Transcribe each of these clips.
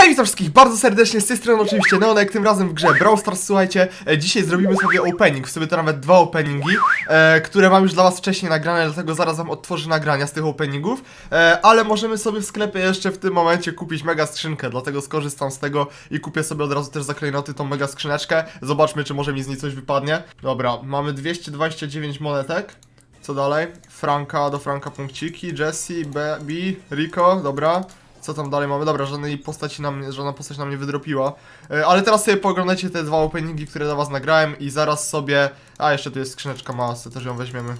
Hej, witam wszystkich bardzo serdecznie, z tej strony oczywiście Neonek, tym razem w grze Brawl Stars, słuchajcie, e, dzisiaj zrobimy sobie opening, w sobie to nawet dwa openingi, e, które mam już dla was wcześniej nagrane, dlatego zaraz wam odtworzę nagrania z tych openingów, e, ale możemy sobie w sklepie jeszcze w tym momencie kupić mega skrzynkę, dlatego skorzystam z tego i kupię sobie od razu też za klejnoty tą mega skrzyneczkę, zobaczmy czy może mi z niej coś wypadnie. Dobra, mamy 229 monetek. Co dalej? Franka, do Franka punkciki, Jesse, B, B, Rico, dobra. Co tam dalej mamy? Dobra, żadnej postaci nam, żadna postać nam nie wydropiła. E, ale teraz sobie pooglądajcie te dwa openingi, które dla was nagrałem i zaraz sobie... A, jeszcze tu jest skrzyneczka mała, też ją weźmiemy.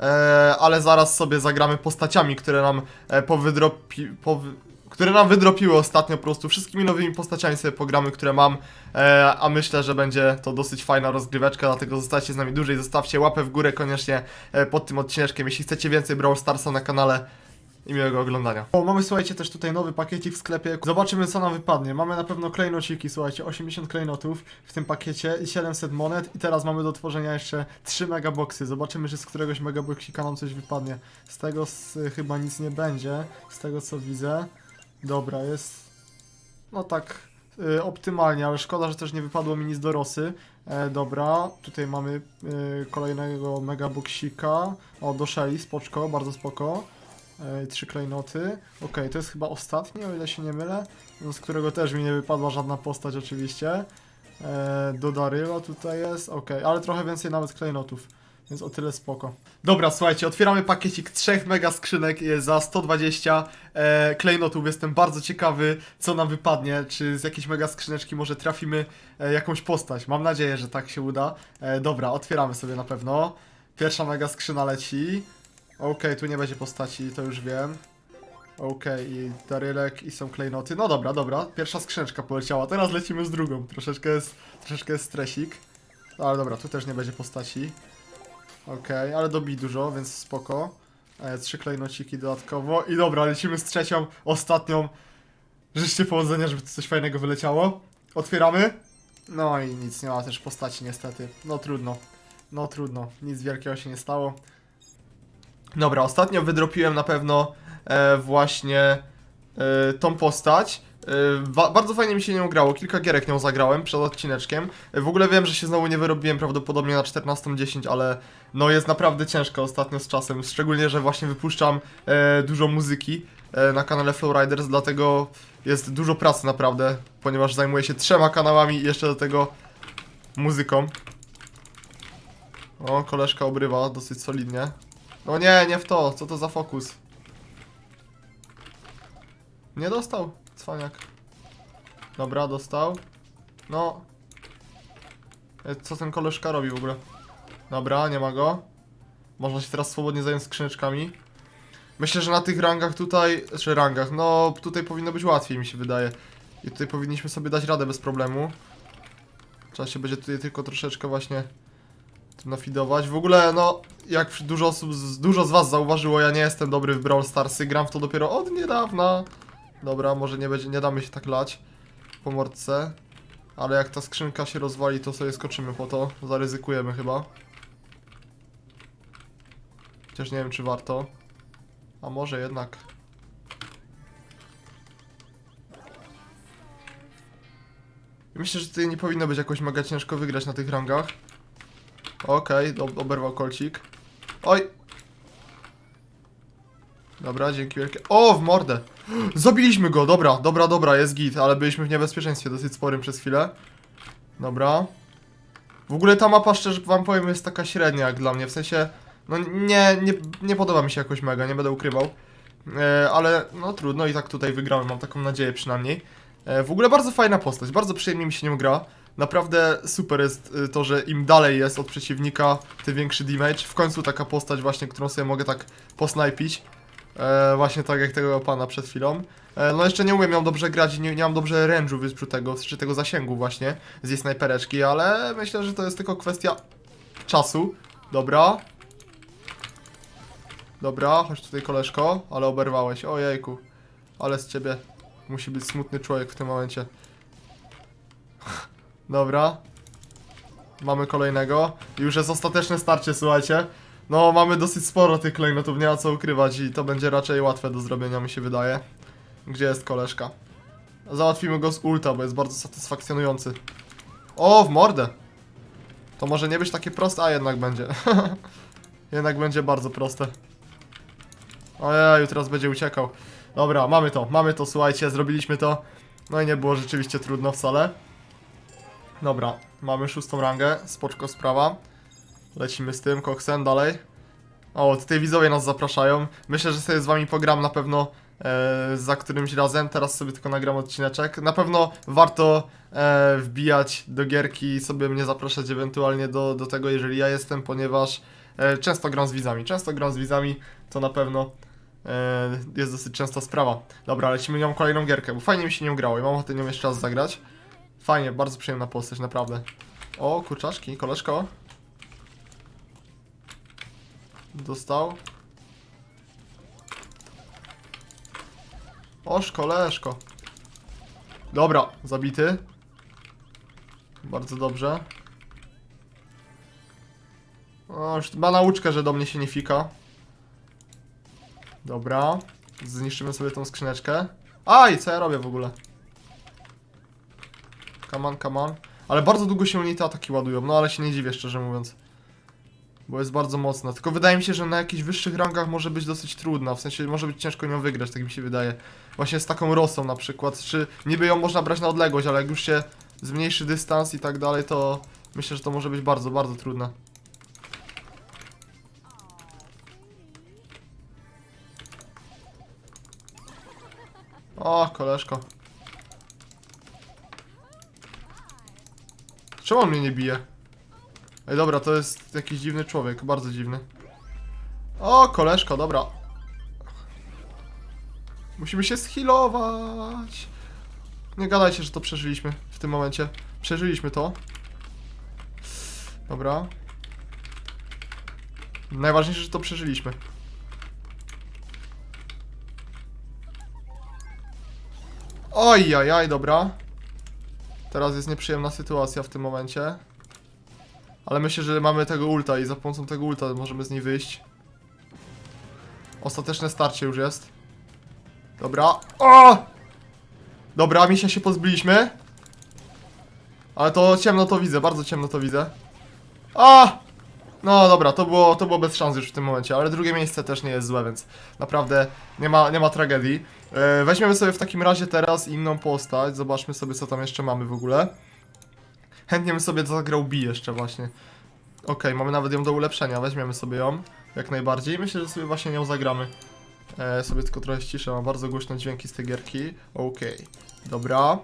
E, ale zaraz sobie zagramy postaciami, które nam e, powydropi... Powy... Które nam wydropiły ostatnio po prostu wszystkimi nowymi postaciami sobie pogramy, które mam, e, a myślę, że będzie to dosyć fajna rozgryweczka, dlatego zostańcie z nami dłużej, zostawcie łapę w górę koniecznie pod tym odcineczkiem, jeśli chcecie więcej Brawl Starsa na kanale i miłego oglądania. O, mamy słuchajcie też tutaj nowy pakiecik w sklepie. Zobaczymy co nam wypadnie. Mamy na pewno klejnociki, słuchajcie, 80 klejnotów w tym pakiecie i 700 monet i teraz mamy do tworzenia jeszcze 3 megaboxy. Zobaczymy, czy z któregoś megaboxika nam coś wypadnie. Z tego z, chyba nic nie będzie, z tego co widzę. Dobra, jest no tak y, optymalnie, ale szkoda, że też nie wypadło mi nic do rosy. E, dobra, tutaj mamy y, kolejnego megaboxika. O, do Shelly, spoczko, bardzo spoko. E, trzy klejnoty. Okej, to jest chyba ostatni, o ile się nie mylę. No, z którego też mi nie wypadła żadna postać oczywiście. E, Daryla tutaj jest, okej, ale trochę więcej nawet klejnotów. Więc o tyle spoko. Dobra, słuchajcie, otwieramy pakiecik trzech mega skrzynek za 120 e, klejnotów. Jestem bardzo ciekawy, co nam wypadnie. Czy z jakiejś mega skrzyneczki może trafimy e, jakąś postać. Mam nadzieję, że tak się uda. E, dobra, otwieramy sobie na pewno. Pierwsza mega skrzyna leci. Okej, tu nie będzie postaci, to już wiem. Okej, i darylek, i są klejnoty. No dobra, dobra. Pierwsza skrzyneczka poleciała. Teraz lecimy z drugą. Troszeczkę jest, troszeczkę jest stresik. Ale dobra, tu też nie będzie postaci. Okej, ale dobi dużo, więc spoko. E, trzy klejnociki dodatkowo. I dobra, lecimy z trzecią, ostatnią. Życzcie powodzenia, żeby tu coś fajnego wyleciało. Otwieramy. No i nic, nie ma też postaci niestety. No trudno. No trudno, nic wielkiego się nie stało. Dobra, ostatnio wydropiłem na pewno e, właśnie e, tą postać. E, bardzo fajnie mi się nią grało, kilka gierek nią zagrałem przed odcineczkiem. E, w ogóle wiem, że się znowu nie wyrobiłem prawdopodobnie na 14.10, ale no jest naprawdę ciężko ostatnio z czasem. Szczególnie, że właśnie wypuszczam e, dużo muzyki e, na kanale Flowriders, dlatego jest dużo pracy naprawdę, ponieważ zajmuję się trzema kanałami i jeszcze do tego muzyką. O, koleżka obrywa dosyć solidnie. No nie, nie w to. Co to za fokus? Nie dostał, cwaniak. Dobra, dostał. No. E, Co ten koleżka robi w ogóle? Dobra, nie ma go. Można się teraz swobodnie zająć skrzyneczkami. Myślę, że na tych rangach tutaj, czy rangach, no tutaj powinno być łatwiej mi się wydaje. I tutaj powinniśmy sobie dać radę bez problemu. Trzeba się będzie tutaj tylko troszeczkę właśnie nafidować. W ogóle, no, jak dużo osób, dużo z was zauważyło, ja nie jestem dobry w Brawl Starsy, gram w to dopiero od niedawna. Dobra, może nie będzie, nie damy się tak lać po mordce. Ale jak ta skrzynka się rozwali, to sobie skoczymy po to. Zaryzykujemy chyba. Chociaż nie wiem, czy warto. A może jednak. Myślę, że tutaj nie powinno być jakoś mega ciężko wygrać na tych rangach. Okej, okay, oberwał kolcik. Oj! Dobra, dzięki wielkie. O, w mordę! Zabiliśmy go, dobra, dobra, dobra, jest git, ale byliśmy w niebezpieczeństwie dosyć sporym przez chwilę. Dobra. W ogóle ta mapa, szczerze wam powiem, jest taka średnia jak dla mnie, w sensie... No nie, nie, nie podoba mi się jakoś mega, nie będę ukrywał. E, ale no trudno i tak tutaj wygrałem, mam taką nadzieję przynajmniej. E, w ogóle bardzo fajna postać, bardzo przyjemnie mi się nią gra. Naprawdę super jest y, to, że im dalej jest od przeciwnika, tym większy damage. W końcu taka postać właśnie, którą sobie mogę tak posnajpić. E, właśnie tak jak tego pana przed chwilą. E, no jeszcze nie umiem ją dobrze grać i nie, nie mam dobrze range'u wysprzód tego, czy tego zasięgu właśnie z jej snajpereczki, ale myślę, że to jest tylko kwestia czasu. Dobra. Dobra, chodź tutaj koleżko, ale oberwałeś. Ojejku. Ale z ciebie musi być smutny człowiek w tym momencie. Dobra. Mamy kolejnego. I już jest ostateczne starcie, słuchajcie. No, mamy dosyć sporo tych klejnotów, nie ma co ukrywać i to będzie raczej łatwe do zrobienia, mi się wydaje. Gdzie jest koleżka? Załatwimy go z ulta, bo jest bardzo satysfakcjonujący. O, w mordę! To może nie być takie proste, a jednak będzie. jednak będzie bardzo proste. Ojej, teraz będzie uciekał. Dobra, mamy to, mamy to, słuchajcie, zrobiliśmy to. No i nie było rzeczywiście trudno wcale. Dobra, mamy szóstą rangę, spoczko sprawa. Lecimy z tym, koksem dalej. O, tutaj widzowie nas zapraszają. Myślę, że sobie z wami pogram na pewno e, za którymś razem. Teraz sobie tylko nagram odcineczek. Na pewno warto e, wbijać do gierki i sobie mnie zapraszać ewentualnie do, do tego, jeżeli ja jestem, ponieważ e, często gram z widzami. Często gram z widzami, to na pewno e, jest dosyć częsta sprawa. Dobra, lecimy nią kolejną gierkę, bo fajnie mi się nią grało i mam ochotę nią jeszcze raz zagrać. Fajnie, bardzo przyjemna postać, naprawdę. O, kurczaczki, koleżko. Dostał. Oż, koleżko. Dobra, zabity. Bardzo dobrze. O, już ma nauczkę, że do mnie się nie fika. Dobra. Zniszczymy sobie tą skrzyneczkę. Aj, co ja robię w ogóle? Come on, come on. Ale bardzo długo się unity ataki ładują, no ale się nie dziwię, szczerze mówiąc. Bo jest bardzo mocna. Tylko wydaje mi się, że na jakichś wyższych rangach może być dosyć trudna. W sensie może być ciężko nią wygrać, tak mi się wydaje. Właśnie z taką rosą na przykład. Czy niby ją można brać na odległość, ale jak już się zmniejszy dystans i tak dalej, to myślę, że to może być bardzo, bardzo trudne. O, koleżko. Czemu on mnie nie bije? Ej, dobra, to jest jakiś dziwny człowiek, bardzo dziwny. O, koleżko, dobra. Musimy się schilować. Nie gadajcie, że to przeżyliśmy w tym momencie. Przeżyliśmy to. Dobra. Najważniejsze, że to przeżyliśmy. Oj, aj, aj, dobra. Teraz jest nieprzyjemna sytuacja w tym momencie. Ale myślę, że mamy tego ulta i za pomocą tego ulta możemy z niej wyjść. Ostateczne starcie już jest. Dobra. O! Dobra, misia się pozbyliśmy. Ale to ciemno to widzę, bardzo ciemno to widzę. A! No dobra, to było, to było bez szans już w tym momencie, ale drugie miejsce też nie jest złe, więc naprawdę nie ma, nie ma tragedii. E, weźmiemy sobie w takim razie teraz inną postać, zobaczmy sobie co tam jeszcze mamy w ogóle. Chętnie bym sobie zagrał B jeszcze właśnie. Okej, mamy nawet ją do ulepszenia, weźmiemy sobie ją jak najbardziej. Myślę, że sobie właśnie nią zagramy. E, sobie tylko trochę ściszę, mam bardzo głośne dźwięki z tej gierki. Okej, dobra.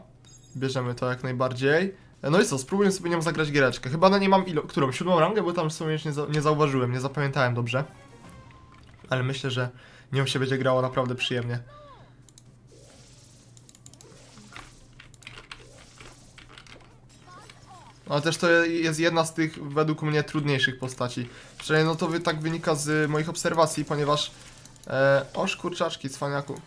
Bierzemy to jak najbardziej. No i co, spróbuję sobie nią zagrać giereczkę. Chyba na nie mam ilo... którą? Siódmą rangę, bo tam w sumie już nie, za nie zauważyłem, nie zapamiętałem dobrze. Ale myślę, że nią się będzie grało naprawdę przyjemnie. Ale też to jest jedna z tych według mnie trudniejszych postaci. Przynajmniej no to tak wynika z moich obserwacji, ponieważ... E, oż kurczaczki, cwaniaku.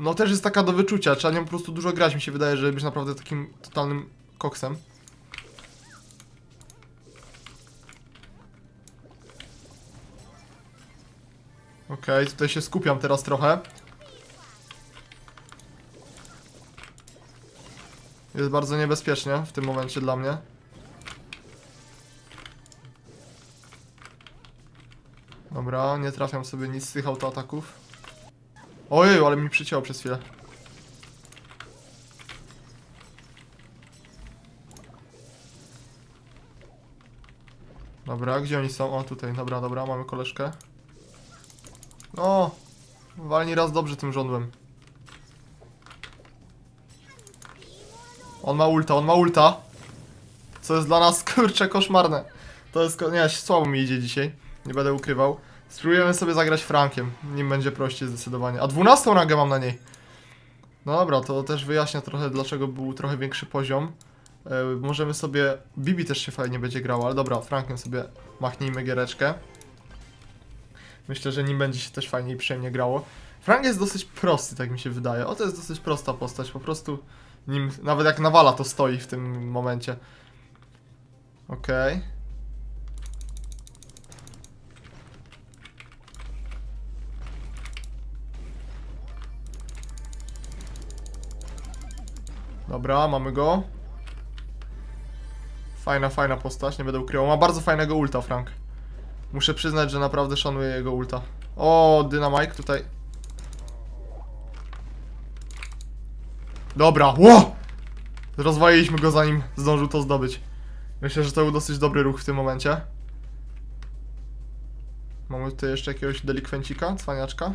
No też jest taka do wyczucia, trzeba nią po prostu dużo grać, mi się wydaje, żeby być naprawdę takim totalnym koksem. Okej, tutaj się skupiam teraz trochę. Jest bardzo niebezpiecznie w tym momencie dla mnie. Dobra, nie trafiam sobie nic z tych autoataków. Ojej, ale mi przycięło przez chwilę. Dobra, gdzie oni są? O, tutaj, dobra, dobra, mamy koleżkę. O, walni raz dobrze tym żądłem. On ma ulta, on ma ulta. Co jest dla nas, kurczę, koszmarne. To jest, nie, słabo mi idzie dzisiaj. Nie będę ukrywał. Spróbujemy sobie zagrać Frankiem. Nim będzie prościej zdecydowanie. A 12 rangę mam na niej. No dobra, to też wyjaśnia trochę, dlaczego był trochę większy poziom. E, możemy sobie... Bibi też się fajnie będzie grało, ale dobra, Frankiem sobie machnijmy giereczkę. Myślę, że nim będzie się też fajnie i przyjemnie grało. Frank jest dosyć prosty, tak mi się wydaje. O, to jest dosyć prosta postać, po prostu nim, nawet jak nawala to stoi w tym momencie. Okej. Dobra, mamy go. Fajna, fajna postać, nie będę ukrywał. Ma bardzo fajnego ulta, Frank. Muszę przyznać, że naprawdę szanuję jego ulta. O, Dynamite tutaj. Dobra, ło! Rozwaliliśmy go zanim zdążył to zdobyć. Myślę, że to był dosyć dobry ruch w tym momencie. Mamy tutaj jeszcze jakiegoś delikwencika, cwaniaczka.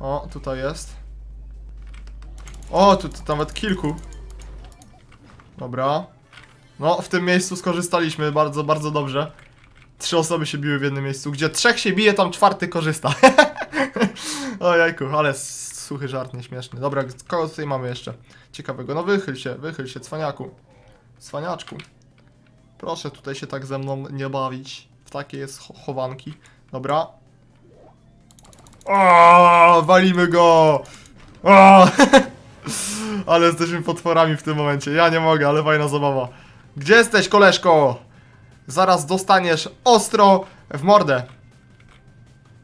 O, tutaj jest. O, tu, tu nawet kilku. Dobra. No, w tym miejscu skorzystaliśmy bardzo, bardzo dobrze. Trzy osoby się biły w jednym miejscu. Gdzie trzech się bije, tam czwarty korzysta. o jajku, ale suchy żart, nieśmieszny. Dobra, kogo tutaj mamy jeszcze? Ciekawego. No wychyl się, wychyl się, cwaniaku. Cwaniaczku. Proszę tutaj się tak ze mną nie bawić. W takie jest cho- chowanki. Dobra. O, walimy go! O! ale jesteśmy potworami w tym momencie. Ja nie mogę, ale fajna zabawa. Gdzie jesteś, koleżko? Zaraz dostaniesz ostro w mordę.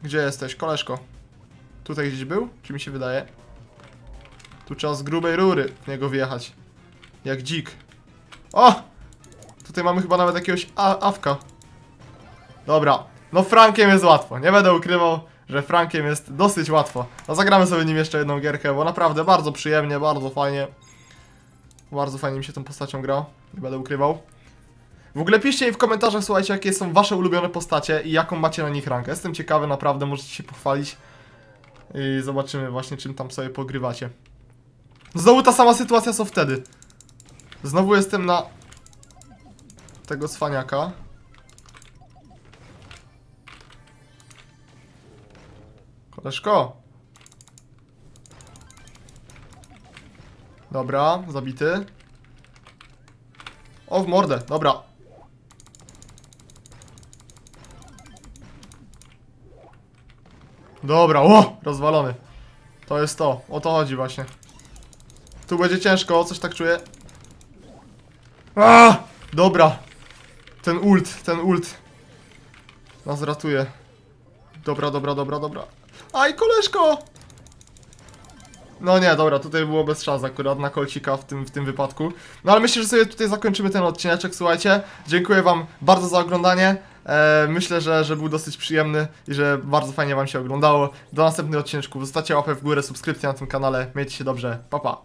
Gdzie jesteś, koleżko? Tutaj gdzieś był? Czy mi się wydaje? Tu trzeba z grubej rury w niego wjechać. Jak dzik. O! Tutaj mamy chyba nawet jakiegoś awka. Dobra. No Frankiem jest łatwo. Nie będę ukrywał, że Frankiem jest dosyć łatwo. No zagramy sobie nim jeszcze jedną gierkę, bo naprawdę bardzo przyjemnie, bardzo fajnie. Bardzo fajnie mi się tą postacią gra. Nie będę ukrywał. W ogóle piszcie mi w komentarzach, słuchajcie, jakie są wasze ulubione postacie i jaką macie na nich rankę. Jestem ciekawy, naprawdę, możecie się pochwalić. I zobaczymy właśnie, czym tam sobie pogrywacie. Znowu ta sama sytuacja, co wtedy. Znowu jestem na... Tego cwaniaka. Koleżko. Dobra, zabity. O, w mordę, dobra. Dobra, o! Rozwalony. To jest to, o to chodzi właśnie. Tu będzie ciężko, coś tak czuję. A! Dobra. Ten ult, ten ult. Nas ratuje. Dobra, dobra, dobra, dobra. Aj, koleżko! No nie, dobra, tutaj było bez szans akurat na kolcika w tym, w tym wypadku. No ale myślę, że sobie tutaj zakończymy ten odcineczek, słuchajcie. Dziękuję wam bardzo za oglądanie. E, myślę, że, że był dosyć przyjemny i że bardzo fajnie wam się oglądało. Do następnych odcineczków. Zostawcie łapę w górę, subskrypcję na tym kanale. Miejcie się dobrze. Pa, pa.